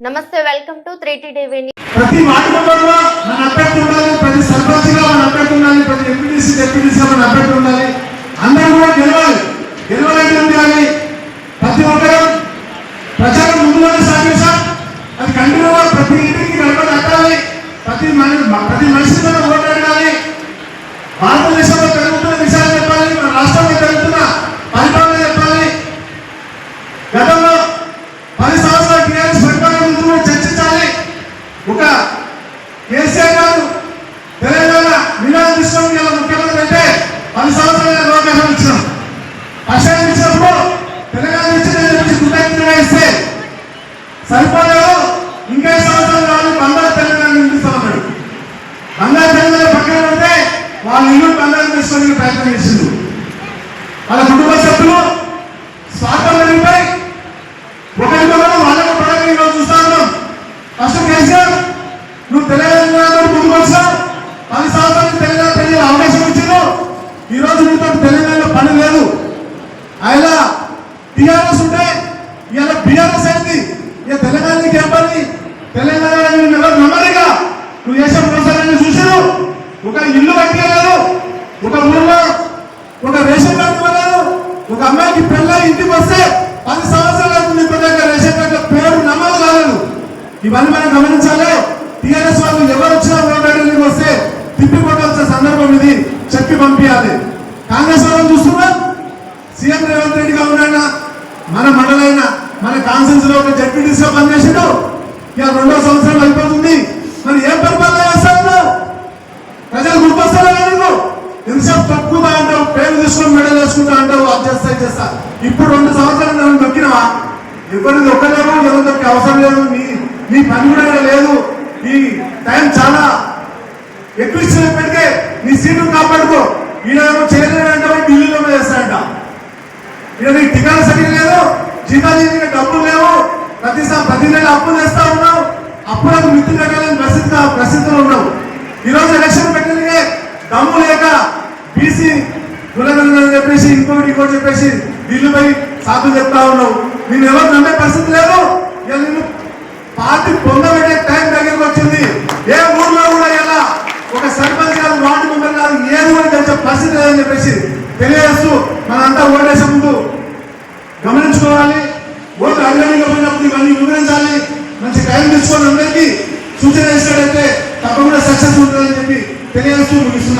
నమస్తే welcome to three T TV ప్రతి ward మన అభ్యర్థి ఉండాలి ప్రతి సర్పంచ్గా మన అభ్యర్థి ఉండాలి ప్రతి ఎంపీటీసీ డెప్యూటీసీగా మన అభ్యర్థి ఉండాలి. అందరూ కూడా గెలవాలి. గెలవాలంటే ఏం ప్రతి ఒక్కరూ ప్రచారం ముందులోనే సాగించాం అది కంటిన్యూగా ప్రతి ఇంటికి ప్రతి మన ప్రతి వాళ్ళ ఇల్లు తీసుకొని ప్రయత్నం చేసింది వాళ్ళ కుటుంబ సభ్యులు స్వాతంత్రంపై ఒకరికొకరు వాళ్ళకు పడక ఈరోజు చూస్తా ఉన్నాం. ఫస్ట్ కేసీఆర్ నువ్వు తెలంగాణలో ముందుకు పది సంవత్సరాలు తెలంగాణ ప్రజలు అవకాశం ఇచ్చారు ఈ రోజు నీతో తెలంగాణలో పని లేదు. ఆయన టీఆర్ఎస్ ఉంటే ఇవాళ బీఆర్ఎస్ అయింది. ఇక తెలంగాణకి ఏం పని? తెలంగాణ నెమ్మదిగా నువ్వు చేసే మోసాలని చూసారు ఒక ఇల్లు కట్టలేదు ఒక ఊళ్ళో ఒక రేషన్ కార్డు ఇవ్వలేదు. ఒక అమ్మాయికి పిల్ల ఇంటికి వస్తే పది సంవత్సరాలు అవుతుంది ఇప్పటిదాకా రేషన్ కార్డు పేరు నమోదు కాలేదు. ఇవన్నీ మనం గమనించాలి. టీఆర్ఎస్ వాళ్ళు ఎవరు వచ్చినా ఓటాడడానికి వస్తే తిప్పి కొట్టాల్సిన సందర్భం ఇది. చెప్పి పంపించాలి. కాంగ్రెస్ వాళ్ళని చూస్తున్నా సీఎం రేవంత్ రెడ్డిగా ఉన్నాయన మన మండలైన మన కాన్సెన్స్లో ఒక జడ్పీటీసీగా పనిచేసాడు. ఇక రెండో సంవత్సరం అయిపోతుంది మరి ఏం పరిపాలన చేస్తా ఉన్నావు ప్రజలు గుర్తొస్తారా నీకు ఎంతసేపు తక్కువ అంటావు పేరు తీసుకొని మెడల్ వేసుకుంటా అంటావు చేస్తారు. ఇప్పుడు రెండు సంవత్సరాలు నన్ను నొక్కినవా? ఎవరిది ఒక్కలేవు ఎవరు నొక్కే అవసరం లేదు. నీ నీ పని కూడా లేదు. ఈ టైం చాలా. ఎక్కువ ఇచ్చినప్పటికే నీ సీటు కాపాడుకో. ఈయన చేయలేదంటే అంటే ఢిల్లీలో చేస్తాడంట. ఈయన నీకు టికాలు సరిగ్గా లేదు. జీతాలు జీవిత డబ్బులు లేవు. ప్రతిసారి ప్రతి నెల అప్పులు చేస్తా ఉన్నావు. అప్పులకు మిత్తి కట్టాలని ప్రసిద్ధ ప్రసిద్ధులు ఉన్నావు ఈ రోజు ఎలక్షన్ పెట్టడానికి దమ్ము లేక బీసీ కులగలని చెప్పేసి ఇంకో సాకులు చెప్తా ఉన్నావు. నేను ఎవరు నమ్మే పరిస్థితి లేదు. నేను పార్టీ పొందబెట్టే టైం దగ్గరికి వచ్చింది. ఏ ఊర్లో కూడా ఎలా ఒక సర్పంచ్ కాదు వార్డు మెంబర్ కాదు ఏది కూడా తెలిసే పరిస్థితి లేదని చెప్పేసి తెలియజేస్తూ మనంతా ఓటేసే ముందు గమనించుకోవాలి. ఓట్లు అడిగడిగా ఇవన్నీ వివరించాలి. మంచి టైం తీసుకొని అందరికీ సూచన చేసినట్టయితే తప్పకుండా సక్సెస్ ఉంటుందని చెప్పి తెలియజేస్తూ ముగిస్తున్నాను.